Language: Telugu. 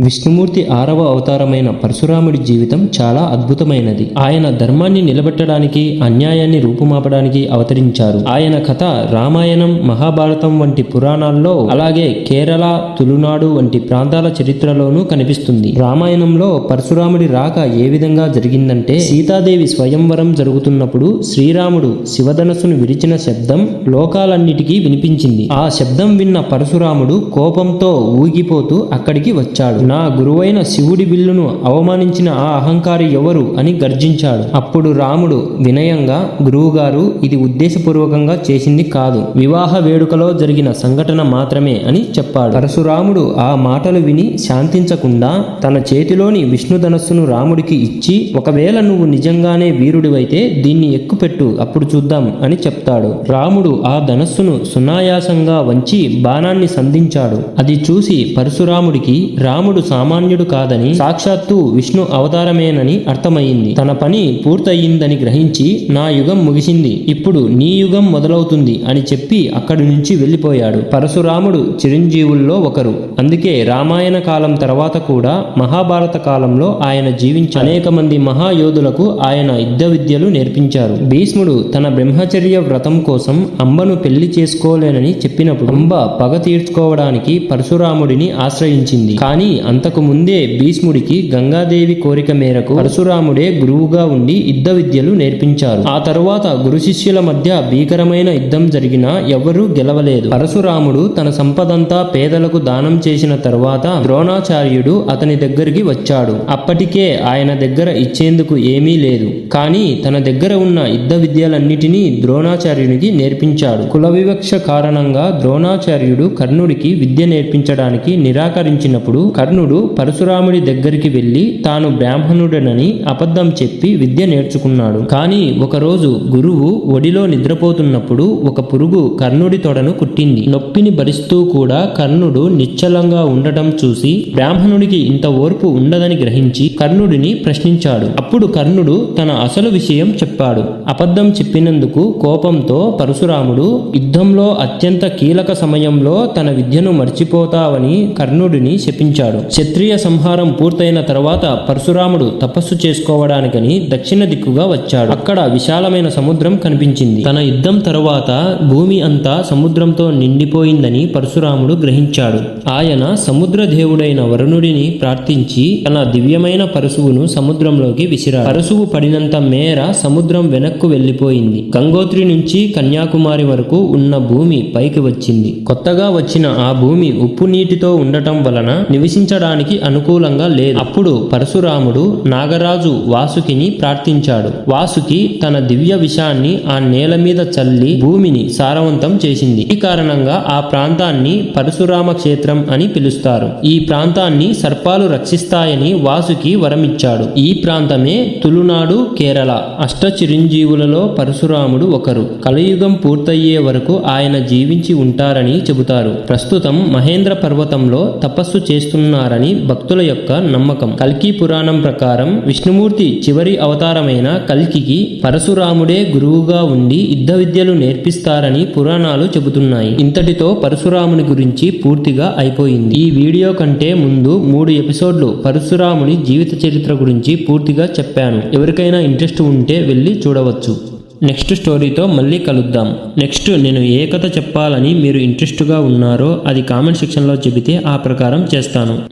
విష్ణుమూర్తి ఆరవ అవతారమైన పరశురాముడి జీవితం చాలా అద్భుతమైనది. ఆయన ధర్మాన్ని నిలబెట్టడానికి అన్యాయాన్ని రూపుమాపడానికి అవతరించారు. ఆయన కథ రామాయణం మహాభారతం వంటి పురాణాల్లో అలాగే కేరళ తులునాడు వంటి ప్రాంతాల చరిత్రలోనూ కనిపిస్తుంది. రామాయణంలో పరశురాముడి రాక ఏ విధంగా జరిగిందంటే సీతాదేవి స్వయంవరం జరుగుతున్నప్పుడు శ్రీరాముడు శివధనస్సును విరిచిన శబ్దం లోకాలన్నిటికీ వినిపించింది. ఆ శబ్దం విన్న పరశురాముడు కోపంతో ఊగిపోతూ అక్కడికి వచ్చాడు. నా గురువైన శివుడి విల్లును అవమానించిన ఆ అహంకారి ఎవరు అని గర్జించాడు. అప్పుడు రాముడు వినయంగా గురువుగారు ఇది ఉద్దేశపూర్వకంగా చేసింది కాదు. వివాహ వేడుకలో జరిగిన సంఘటన మాత్రమే అని చెప్పాడు. పరశురాముడు ఆ మాటలు విని శాంతించకుండా తన చేతిలోని విష్ణుధనస్సును రాముడికి ఇచ్చి ఒకవేళ నువ్వు నిజంగానే వీరుడివైతే దీన్ని ఎక్కుపెట్టు అప్పుడు చూద్దాం అని చెప్తాడు. రాముడు ఆ ధనస్సును సునాయాసంగా వంచి బాణాన్ని సంధించాడు. అది చూసి పరశురాముడికి రాముడు సామాన్యుడు కాదని సాక్షాత్తు విష్ణు అవతారమేనని అర్థమయ్యింది తన పని పూర్తయిందని గ్రహించి నా యుగం ముగిసింది. ఇప్పుడు నీ యుగం మొదలవుతుంది అని చెప్పి అక్కడి నుంచి వెళ్ళిపోయాడు. పరశురాముడు చిరంజీవుల్లో ఒకరు. అందుకే రామాయణ కాలం తర్వాత కూడా మహాభారత కాలంలో ఆయన జీవించి అనేక మంది మహాయోధులకు ఆయన యుద్ధ విద్యలు నేర్పించారు. భీష్ముడు తన బ్రహ్మచర్య వ్రతం కోసం అంబను పెళ్ళి చేసుకోలేనని చెప్పినప్పుడు అంబ పగ తీర్చుకోవడానికి పరశురాముడిని ఆశ్రయించింది. కానీ అంతకు ముందే భీష్ముడికి గంగాదేవి కోరిక మేరకు పరశురాముడే గురువుగా ఉండి యుద్ధ విద్యలు నేర్పించారు. ఆ తరువాత గురు శిష్యుల మధ్య భీకరమైన యుద్ధం జరిగినా ఎవరూ గెలవలేదు. పరశురాముడు తన సంపదంతా పేదలకు దానం చేసిన తరువాత ద్రోణాచార్యుడు అతని దగ్గరికి వచ్చాడు. అప్పటికే ఆయన దగ్గర ఇచ్చేందుకు ఏమీ లేదు. కానీ తన దగ్గర ఉన్న యుద్ధ విద్యలన్నిటినీ ద్రోణాచార్యునికి నేర్పించాడు. కుల వివక్ష కారణంగా ద్రోణాచార్యుడు కర్ణుడికి విద్య నేర్పించడానికి నిరాకరించినప్పుడు కర్ణుడు పరశురాముడి దగ్గరికి వెళ్ళి తాను బ్రాహ్మణుడనని అబద్ధం చెప్పి విద్య నేర్చుకున్నాడు. కానీ ఒకరోజు గురువు ఒడిలో నిద్రపోతున్నప్పుడు ఒక పురుగు కర్ణుడి తొడను కుట్టింది. నొప్పిని భరిస్తూ కూడా కర్ణుడు నిశ్చలంగా ఉండటం చూసి బ్రాహ్మణుడికి ఇంత ఓర్పు ఉండదని గ్రహించి కర్ణుడిని ప్రశ్నించాడు. అప్పుడు కర్ణుడు తన అసలు విషయం చెప్పాడు. అబద్ధం చెప్పినందుకు కోపంతో పరశురాముడు యుద్ధంలో అత్యంత కీలక సమయంలో తన విద్యను మర్చిపోతావని కర్ణుడిని శపించాడు. క్షత్రియ సంహారం పూర్తయిన తర్వాత పరశురాముడు తపస్సు చేసుకోవడానికని దక్షిణ దిక్కుగా వచ్చాడు. అక్కడ విశాలమైన సముద్రం కనిపించింది. తన యుద్ధం తరువాత భూమి అంతా సముద్రంతో నిండిపోయిందని పరశురాముడు గ్రహించాడు. ఆయన సముద్ర దేవుడైన వరుణుడిని ప్రార్థించి తన దివ్యమైన పరశువును సముద్రంలోకి విసిరాడు. పరశువు పడినంత మేర సముద్రం వెనక్కు వెళ్ళిపోయింది గంగోత్రి నుంచి కన్యాకుమారి వరకు ఉన్న భూమి పైకి వచ్చింది. కొత్తగా వచ్చిన ఆ భూమి ఉప్పు నీటితో ఉండటం వలన నివసించడానికి అనుకూలంగా లేదు. అప్పుడు పరశురాముడు నాగరాజు వాసుకిని ప్రార్థించాడు. వాసుకి తన దివ్య విషాన్ని ఆ నేల మీద చల్లి భూమిని సారవంతం చేసింది. ఈ కారణంగా ఆ ప్రాంతాన్ని పరశురామ క్షేత్రం అని పిలుస్తారు. ఈ ప్రాంతాన్ని సర్పాలు రక్షిస్తాయని వాసుకి వరమిచ్చాడు. ఈ ప్రాంతమే తులునాడు కేరళ. అష్ట చిరంజీవులలో పరశురాముడు ఒకరు. కలియుగం పూర్తయ్యే వరకు ఆయన జీవించి ఉంటారని చెబుతారు. ప్రస్తుతం మహేంద్ర పర్వతంలో తపస్సు చేస్తున్నారని భక్తుల యొక్క నమ్మకం. కల్కి పురాణం ప్రకారం విష్ణుమూర్తి చివరి అవతారమైన కల్కికి పరశురాముడే గురువుగా ఉండి యుద్ధ విద్యలు నేర్పిస్తారని పురాణాలు చెబుతున్నాయి. ఇంతటితో పరశురాముని గురించి పూర్తిగా అయిపోయింది. ఈ వీడియో కంటే ముందు మూడు ఎపిసోడ్లు పరశురాముని జీవిత చరిత్ర గురించి పూర్తిగా చెప్పాను. ఎవరికైనా ఇంట్రెస్ట్ ఉంటే వెళ్ళి చూడవచ్చు. నెక్స్ట్ స్టోరీతో మళ్ళీ కలుద్దాం. నెక్స్ట్ నేను ఏ కథ చెప్పాలని మీరు ఇంట్రెస్ట్గా ఉన్నారో అది కామెంట్ సెక్షన్లో చెబితే ఆ ప్రకారం చేస్తాను.